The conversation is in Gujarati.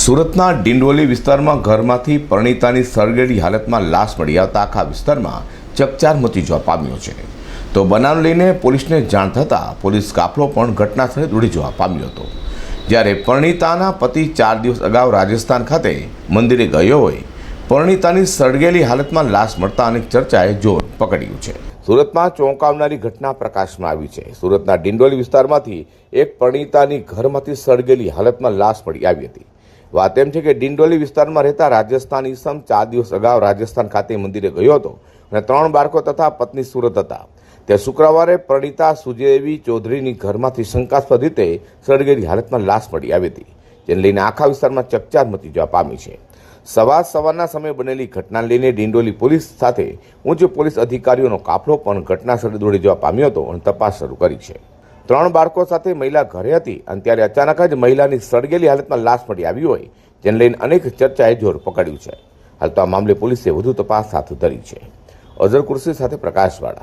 સુરતના ડિંડોલી વિસ્તારમાં ઘરમાંથી પરણિતાની સળગેલી હાલતમાં લાશ મળી આવતા આખા વિસ્તારમાં ચકચાર મચી જવા પામ્યો છે. તો બનાવ લઈને પોલીસને જાણ થતાં પોલીસ કાફલો પણ ઘટના સ્થળે દોડી જવા પામ્યો હતો. જ્યારે પરણિતાના પતિ ચાર દિવસ અગાઉ રાજસ્થાન ખાતે મંદિરે ગયો હોય, પરણિતાની સળગેલી હાલતમાં લાશ મળતા અનેક ચર્ચાએ જોર પકડ્યું છે. સુરતમાં ચોંકાવનારી ઘટના પ્રકાશમાં આવી છે. સુરતના ડિંડોલી વિસ્તારમાંથી એક પરણિતાની ઘરમાંથી સળગેલી હાલતમાં લાશ મળી આવી હતી. વાત એમ છે કે ડિંડોલી વિસ્તારમાં રહેતા રાજસ્થાન ઈસમ ચાર દિવસ અગાઉ રાજસ્થાન ખાતે મંદિરે ગયો હતો અને ત્રણ બાળકો તથા પત્ની સુરત હતા. તે શુક્રવારે પ્રણીતા સુજેવી ચૌધરીની ઘરમાંથી શંકાસ્પદ રીતે સળગેલી હાલતમાં લાશ મળી આવી હતી, જેને લઈને આખા વિસ્તારમાં ચકચાર મચી જવા પામી છે. સવાર સવારના સમયે બનેલી ઘટના લઈને ડિંડોલી પોલીસ સાથે ઉચ્ચ પોલીસ અધિકારીઓનો કાફલો પણ ઘટના સ્થળે દોડી જવા પામ્યો હતો અને તપાસ શરૂ કરી છે. ત્રણ બાળકો સાથે મહિલા ઘરે હતી અને ત્યારે અચાનક જ મહિલાની સળગેલી હાલતમાં લાશ મળી આવી હોય, જેને લઈને અનેક ચર્ચાએ જોર પકડ્યું છે. હાલ તો આ મામલે પોલીસે વધુ તપાસ હાથ ધરી છે. અઝર કુર્સી સાથે પ્રકાશવાળા.